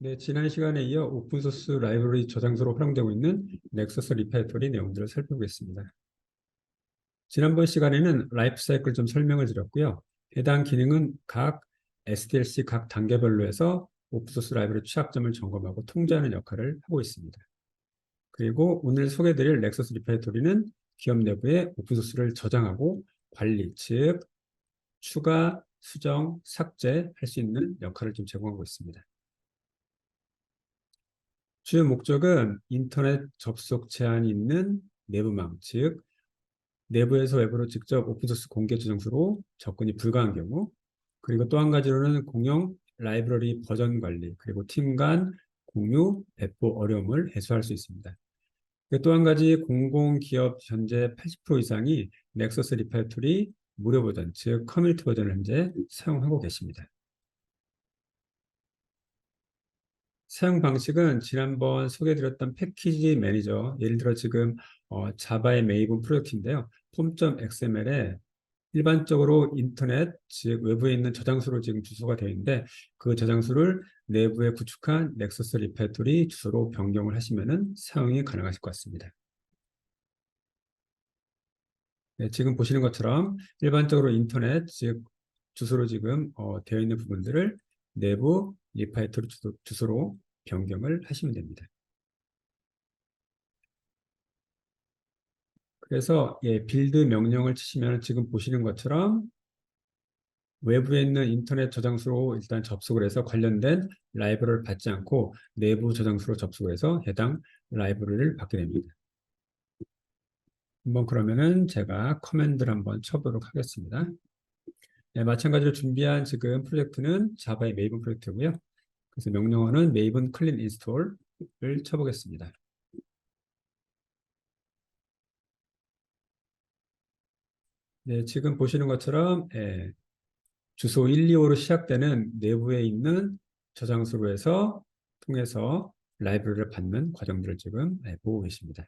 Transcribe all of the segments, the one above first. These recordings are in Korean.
네, 지난 시간에 이어 오픈소스 라이브러리 저장소로 활용되고 있는 넥서스 리파이토리 내용들을 살펴보겠습니다. 지난번 시간에는 라이프 사이클 좀 설명을 드렸고요. 해당 기능은 각 SDLC 각 단계별로 해서 오픈소스 라이브러리 취약점을 점검하고 통제하는 역할을 하고 있습니다. 그리고 오늘 소개드릴 넥서스 리파이토리는 기업 내부에 오픈소스를 저장하고 관리, 즉 추가, 수정, 삭제할 수 있는 역할을 좀 제공하고 있습니다. 주요 목적은 인터넷 접속 제한이 있는 내부망, 즉 내부에서 외부로 직접 오픈소스 공개 저장소로 접근이 불가한 경우 그리고 또 한 가지로는 공용 라이브러리 버전 관리 그리고 팀 간 공유, 배포 어려움을 해소할 수 있습니다. 또 한 가지 공공기업 현재 80% 이상이 넥서스 리파이토리 무료 버전, 즉 커뮤니티 버전을 현재 사용하고 계십니다. 사용 방식은 지난번 소개해드렸던 패키지 매니저, 예를 들어 지금 어, 자바의 메이븐 프로젝트인데요. 폼.xml에 일반적으로 인터넷, 즉 외부에 있는 저장소로 지금 주소가 되어 있는데 그 저장소를 내부에 구축한 넥서스 리파토리 주소로 변경을 하시면 사용이 가능하실 것 같습니다. 네, 지금 보시는 것처럼 일반적으로 인터넷, 즉 주소로 지금 어, 되어 있는 부분들을 내부 리파이토리 주소, 주소 로 변경을 하시면 됩니다. 그래서 예, 빌드 명령을 치시면 지금 보시는 것처럼 외부에 있는 인터넷 저장소로 일단 접속을 해서 관련된 라이브러리를 받지 않고 내부 저장소로 접속을 해서 해당 라이브러리를 받게 됩니다. 한번 그러면은 제가 커맨드를 한번 쳐보도록 하겠습니다. 네, 마찬가지로 준비한 지금 프로젝트는 자바의 메이븐 프로젝트고요. 그래서 명령어는 메이븐 클린 인스톨을 쳐보겠습니다. 네, 지금 보시는 것처럼 예, 주소 125로 시작되는 내부에 있는 저장소로 해서 통해서 라이브러리를 받는 과정들을 지금 예, 보고 계십니다.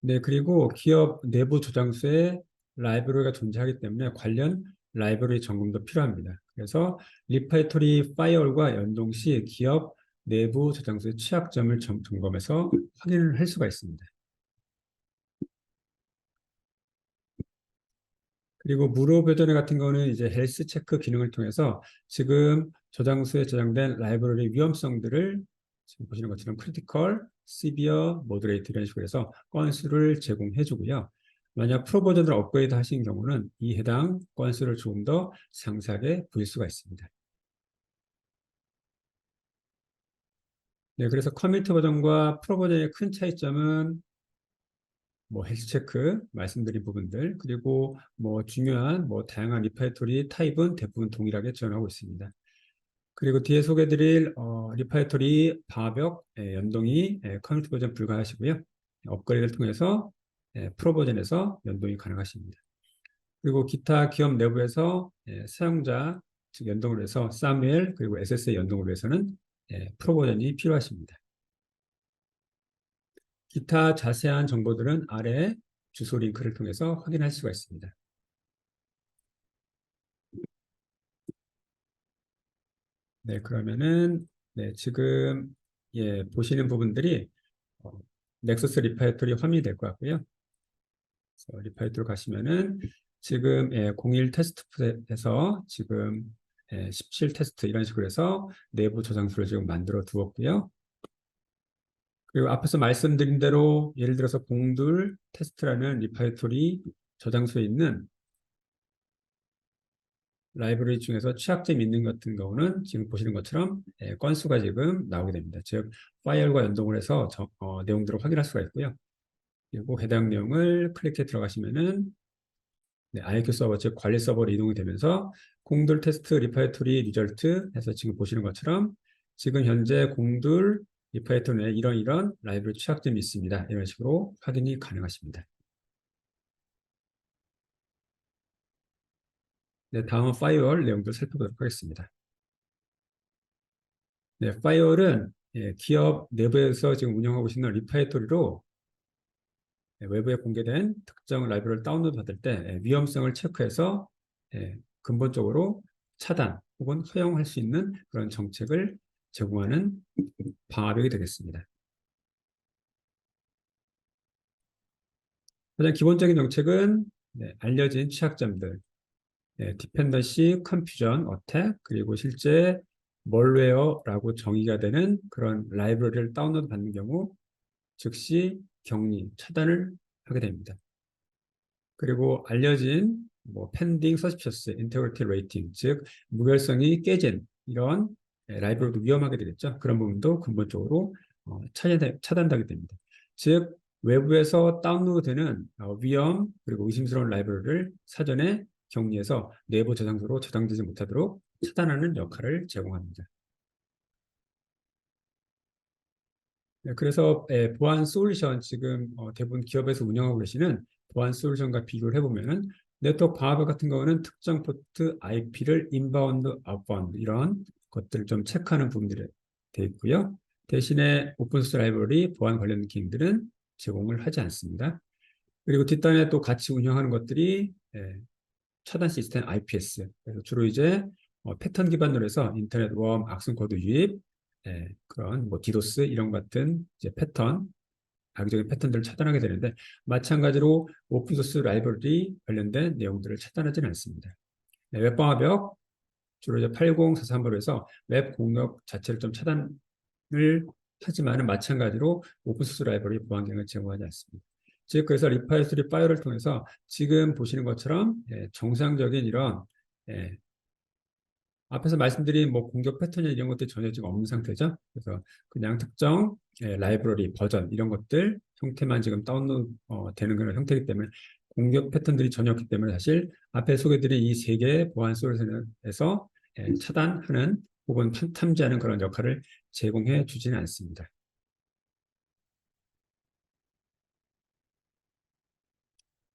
네, 그리고 기업 내부 저장소에 라이브러리가 존재하기 때문에 관련 라이브러리 점검도 필요합니다. 그래서 리파이토리 파이어월과 연동 시 기업 내부 저장소의 취약점을 점, 점검해서 확인을 할 수가 있습니다. 그리고 무료 버전 같은 경우는 이제 헬스 체크 기능을 통해서 지금 저장소에 저장된 라이브러리 위험성들을 지금 보시는 것처럼 크리티컬, 시비어, 모더레이트 이런 식으로 해서 건수를 제공해 주고요. 만약 프로 버전을 업그레이드 하신 경우는 이 해당 건수를 조금 더 상세하게 보일 수가 있습니다. 네, 그래서 커뮤니티 버전과 프로 버전의 큰 차이점은 뭐 헬스 체크 말씀드린 부분들 그리고 뭐 중요한 뭐 다양한 리파이토리 타입은 대부분 동일하게 지원하고 있습니다. 그리고 뒤에 소개드릴 어, 리파이토리 바벽 예, 연동이 예, 커뮤니티 버전 불가하시고요. 업그레이드를 통해서 예, 프로 버전에서 연동이 가능하십니다. 그리고 기타 기업 내부에서 예, 사용자 즉 연동을 해서 사무엘 그리고 SSA 연동을 해서는 예, 프로 버전이 필요하십니다. 기타 자세한 정보들은 아래 주소 링크를 통해서 확인할 수가 있습니다. 네, 그러면은 네, 지금 예, 보시는 부분들이 어, 넥서스 리파이토리 화면이 될 것 같고요. 리파이토로 가시면은 지금 예, 01 테스트에서 지금 예, 17 테스트 이런 식으로 해서 내부 저장소를 지금 만들어 두었고요. 그리고 앞에서 말씀드린 대로 예를 들어서 공둘 테스트라는 리파이토리 저장소에 있는 라이브러리 중에서 취약점이 있는 같은 경우는 지금 보시는 것처럼 예, 건수가 지금 나오게 됩니다. 즉 파일과 연동을 해서 저, 어, 내용들을 확인할 수가 있고요. 그리고 해당 내용을 클릭해 들어가시면은 네, IQ 서버 즉 관리 서버로 이동이 되면서 공돌 테스트 리파이토리 리절트 해서 지금 보시는 것처럼 지금 현재 공돌 리파이토리에 이런 이런 라이브러리 취약점이 있습니다. 이런 식으로 확인이 가능하십니다. 네, 다음은 파이어월 내용들 살펴보도록 하겠습니다. 네, 파이어월은 예, 기업 내부에서 지금 운영하고 있는 리파이토리로 예, 외부에 공개된 특정 라이브러리를 다운로드 받을 때 예, 위험성을 체크해서 예, 근본적으로 차단 혹은 허용할 수 있는 그런 정책을 제공하는 방화벽이 되겠습니다. 가장 기본적인 정책은 네, 알려진 취약점들, 네, 디펜던시, 컨퓨전, 어택, 그리고 실제 멀웨어라고 정의가 되는 그런 라이브러리를 다운로드 받는 경우 즉시 격리, 차단을 하게 됩니다. 그리고 알려진 뭐 펜딩 서스피셔스, 인테그리티 레이팅, 즉 무결성이 깨진 이런 라이브러리도 위험하게 되겠죠. 그런 부분도 근본적으로 어, 차단, 차단하게 됩니다. 즉 외부에서 다운로드되는 어, 위험 그리고 의심스러운 라이브러리를 사전에 격리해서 내부 저장소로 저장되지 못하도록 차단하는 역할을 제공합니다. 그래서 예, 보안 솔루션 지금 어, 대부분 기업에서 운영하고 계시는 보안 솔루션과 비교를 해보면은 네트워크 방화벽 같은 경우는 특정 포트 IP를 인바운드, 아웃바운드 이런 것들을 좀 체크하는 부분들이 되어 있고요. 대신에 오픈소스 라이브러리 보안 관련 기능들은 제공을 하지 않습니다. 그리고 뒷단에 또 같이 운영하는 것들이 예, 차단 시스템 IPS. 그래서 주로 이제 어, 패턴 기반으로 해서 인터넷 웜, 악성 코드 유입, 예, 그런 뭐 디도스 이런 같은 이제 패턴, 악의적인 패턴들을 차단하게 되는데 마찬가지로 오픈소스 라이브러리 관련된 내용들을 차단하지는 않습니다. 네, 웹방화벽 주로 이제 8043으로 해서 웹 공격 자체를 좀 차단을 하지만은 마찬가지로 오픈소스 라이브러리 보안 기능을 제공하지 않습니다. 즉 그래서 리파이스리 파이어를 통해서 지금 보시는 것처럼 예, 정상적인 이런 예, 앞에서 말씀드린 뭐 공격 패턴이나 이런 것들이 전혀 지금 없는 상태죠. 그래서 그냥 특정 예, 라이브러리 버전 이런 것들 형태만 지금 다운로드 어, 되는 그런 형태이기 때문에 공격 패턴들이 전혀 없기 때문에 사실 앞에 소개드린 이 세 개의 보안 솔루션에서 예, 차단하는 혹은 탐지하는 그런 역할을 제공해 주지는 않습니다.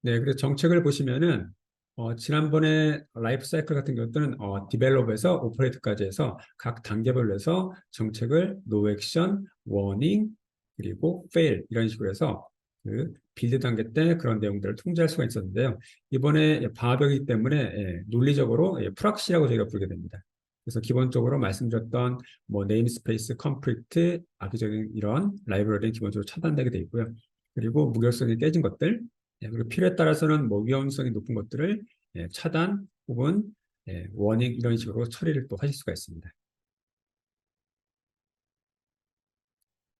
네, 그래서 정책을 보시면은 어, 지난번에 라이프 사이클 같은 경우는 어, 디벨롭에서 오퍼레이트까지 해서 각 단계별로 해서 정책을 노 액션, 워닝, 그리고 페일 이런 식으로 해서 그 빌드 단계 때 그런 내용들을 통제할 수가 있었는데요. 이번에 방화벽이기 때문에 예, 논리적으로 예, 프락시라고 저희가 부르게 됩니다. 그래서 기본적으로 말씀드렸던 뭐 네임스페이스, 컴플리트, 악의적인 이런 라이브러리는 기본적으로 차단되게 되어 있고요. 그리고 무결성이 깨진 것들, 예, 그리고 필요에 따라서는 뭐 위험성이 높은 것들을 예, 차단 혹은 예, 워닝 이런 식으로 처리를 또 하실 수가 있습니다.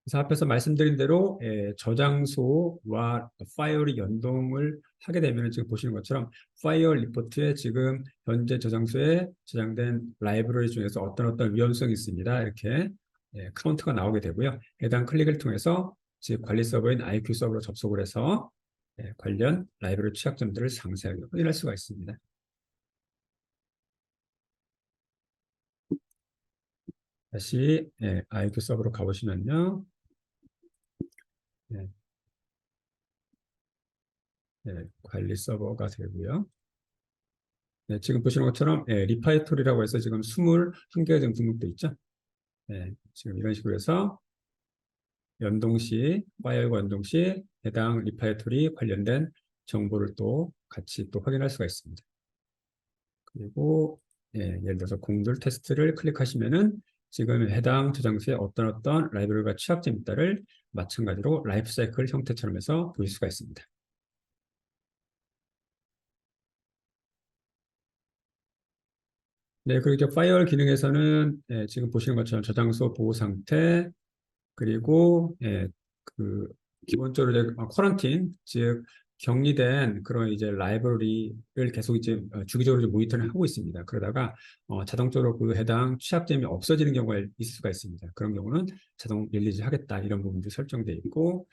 그래서 앞에서 말씀드린 대로 예, 저장소와 파일이 연동을 하게 되면 지금 보시는 것처럼 파일 리포트에 지금 현재 저장소에 저장된 라이브러리 중에서 어떤 어떤 위험성이 있습니다. 이렇게 예, 카운트가 나오게 되고요. 해당 클릭을 통해서 즉 관리 서버인 IQ 서버로 접속을 해서 예, 관련 라이브러리 취약점들을 상세하게 확인할 수가 있습니다. 다시 예, IQ 서버로 가보시면요. 네. 네, 관리 서버가 되고요. 네, 지금 보시는 것처럼 예, 리파이토리라고 해서 지금 21개가 지금 등록되어 있죠. 네, 지금 이런 식으로 해서 연동 시, 파일과 연동 시 해당 리파이토리 관련된 정보를 또 같이 또 확인할 수가 있습니다. 그리고 예, 예를 들어서 공들 테스트를 클릭하시면은 지금 해당 저장소에 어떤 어떤 라이브러리가 취약점이 있다를 마찬가지로 라이프 사이클 형태처럼 해서 보일 수가 있습니다. 네, 그리고 파이어 기능에서는 예, 지금 보시는 것처럼 저장소 보호 상태 그리고 예, 그 기본적으로 이제 쿼런틴 즉 격리된 그런 이제 라이브러리를 계속 이제 어, 주기적으로 모니터링 하고 있습니다. 그러다가 어, 자동적으로 그 해당 취약점이 없어지는 경우가 있을 수가 있습니다. 그런 경우는 자동 릴리즈 하겠다 이런 부분도 설정되어 있고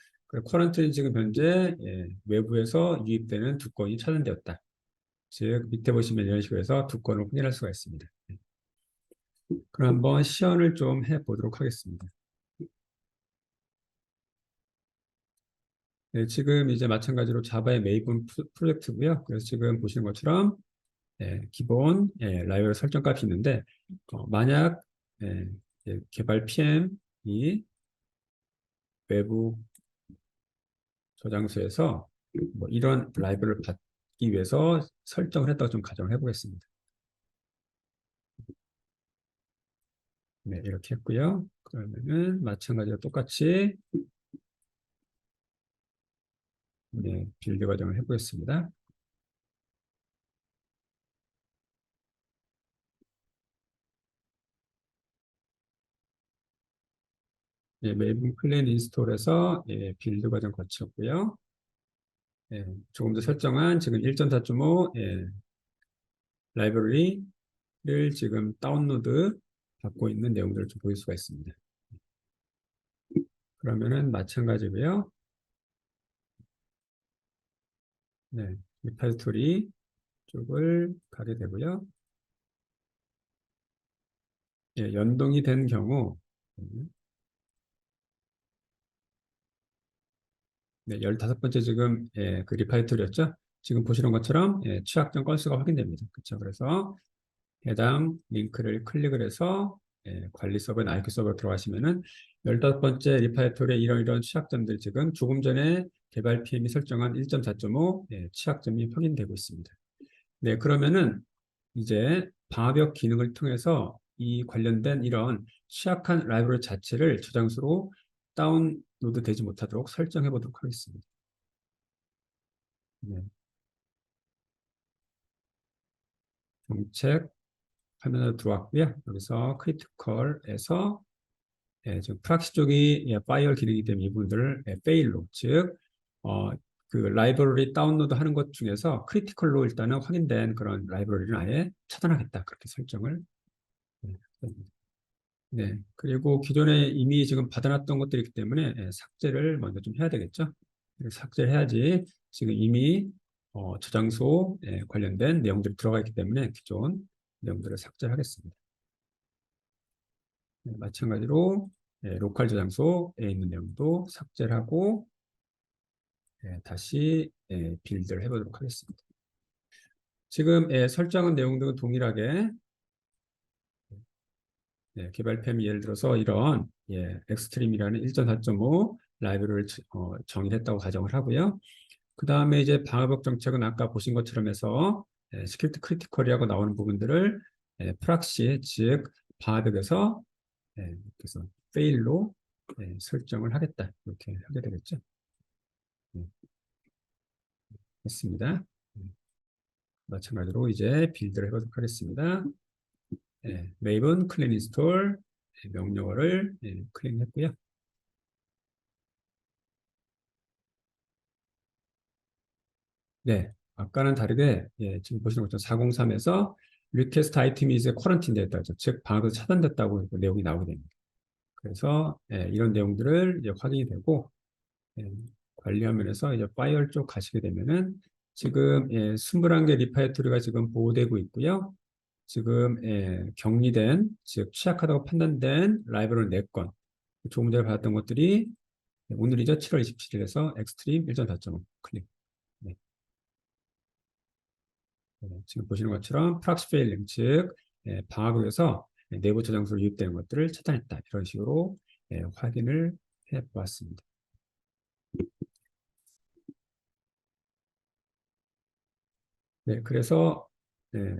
쿼런틴 지금 현재 예, 외부에서 유입되는 두 건이 차단되었다. 즉 밑에 보시면 이런 식으로 해서 두 건을 확인할 수가 있습니다. 네. 그럼 한번 시연을 좀 해보도록 하겠습니다. 네, 지금 이제 마찬가지로 자바의 메이븐 프로젝트고요. 그래서 지금 보시는 것처럼 예, 기본 예, 라이브러리 설정 값이 있는데 어, 만약 예, 개발 PM이 외부 저장소에서 뭐 이런 라이브를 받기 위해서 설정을 했다고 좀 가정을 해보겠습니다. 네, 이렇게 했고요. 그러면은 마찬가지로 똑같이 네, 빌드 과정을 해보겠습니다. 예, 메이븐 클랜 인스톨에서 예, 빌드 과정 거쳤고요. 예, 조금 더 설정한 지금 1.4.5 예, 라이브러리를 지금 다운로드 받고 있는 내용들을 좀 보일 수가 있습니다. 그러면은 마찬가지고요. 네, 리파지토리 쪽을 가게 되고요. 예, 연동이 된 경우 네, 15번째 지금 예, 그 리파이토리였죠. 지금 보시는 것처럼 예, 취약점 건수가 확인됩니다. 그렇죠. 그래서 해당 링크를 클릭을 해서 예, 관리 서버, 나이키 서버 들어가시면은 15번째 리파이토리의 이런 이런 취약점들 지금 조금 전에 개발 PM이 설정한 1.4.5 예, 취약점이 확인되고 있습니다. 네, 그러면은 이제 방화벽 기능을 통해서 이 관련된 이런 취약한 라이브러리 자체를 저장소로 다운로드 되지 못하도록 설정해 보도록 하겠습니다. 네. 정책 화면으로 들어왔고요. 여기서 크리티컬에서 예, 지금 프락시 쪽이 예, 파이어 기능이기 때문에 이 부분들을 예, 페일로 즉 어, 그 라이브러리 다운로드 하는 것 중에서 크리티컬로 일단은 확인된 그런 라이브러리는 아예 차단하겠다 그렇게 설정을 네, 네. 그리고 기존에 이미 지금 받아놨던 것들이기 때문에 예, 삭제를 먼저 좀 해야 되겠죠. 삭제를 해야지 지금 이미 어, 저장소 예, 관련된 내용들이 들어가 있기 때문에 기존 내용들을 삭제하겠습니다. 네, 마찬가지로 예, 로컬 저장소에 있는 내용도 삭제를 하고 예, 다시 예, 빌드를 해보도록 하겠습니다. 지금 예, 설정한 내용들은 동일하게 네, 개발팸이 예를 들어서 이런 예, 엑스트림이라는 1.4.5 라이브를 어, 정의했다고 가정을 하고요. 그 다음에 이제 방화벽 정책은 아까 보신 것처럼 해서 예, 스크립트 크리티컬이라고 나오는 부분들을 예, 프락시 즉 방화벽에서 예, 그래서 페일로 예, 설정을 하겠다 이렇게 하게 되겠죠. 예. 했습니다. 예. 마찬가지로 이제 빌드를 해보도록 하겠습니다. 예, 메이븐 클린 인스톨 명령어를 예, 클릭했고요. 네, 아까는 다르게 예, 지금 보시는 것처럼 403에서 request item is quarantine 됐다. 즉, 방학이 차단됐다고 내용이 나오게 됩니다. 그래서 예, 이런 내용들을 이제 확인이 되고 예, 관리 화면에서 이제 파이어 쪽 가시게 되면은 지금 예, 21개 리파이토리가 지금 보호되고 있고요. 지금 예, 격리된 즉 취약하다고 판단된 라이브러리 4건 조금 전에 받았던 것들이 오늘이죠 7월 27일에서 엑스트림 1.4.5 클릭 네. 네, 지금 보시는 것처럼 프락스 페일링 즉 예, 방학을해서 내부 저장소로 유입되는 것들을 차단했다 이런 식으로 예, 확인을 해 보았습니다. 네, 그래서 네,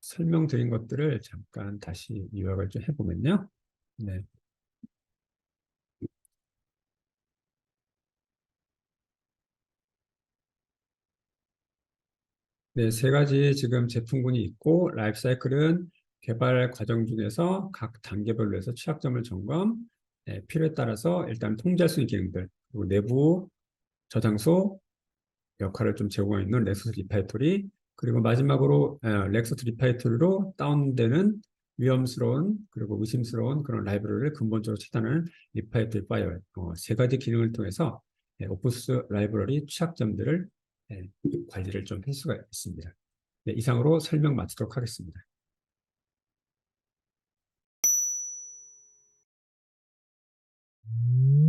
설명드린 것들을 잠깐 다시 요약을 좀 해보면요. 네. 네, 세 가지 지금 제품군이 있고 라이프 사이클은 개발 과정 중에서 각 단계별로 해서 취약점을 점검, 네, 필요에 따라서 일단 통제할 수 있는 기능들, 그리고 내부 저장소 역할을 좀 제공하고 있는 렉서스 리파이토리, 그리고 마지막으로 렉서스 리파이토리로 다운되는 위험스러운 그리고 의심스러운 그런 라이브러리를 근본적으로 차단하는 리파이토리 파이어 어, 세 가지 기능을 통해서 예, 오프스 라이브러리 취약점들을 예, 관리를 좀 할 수가 있습니다. 네, 이상으로 설명 마치도록 하겠습니다. 음.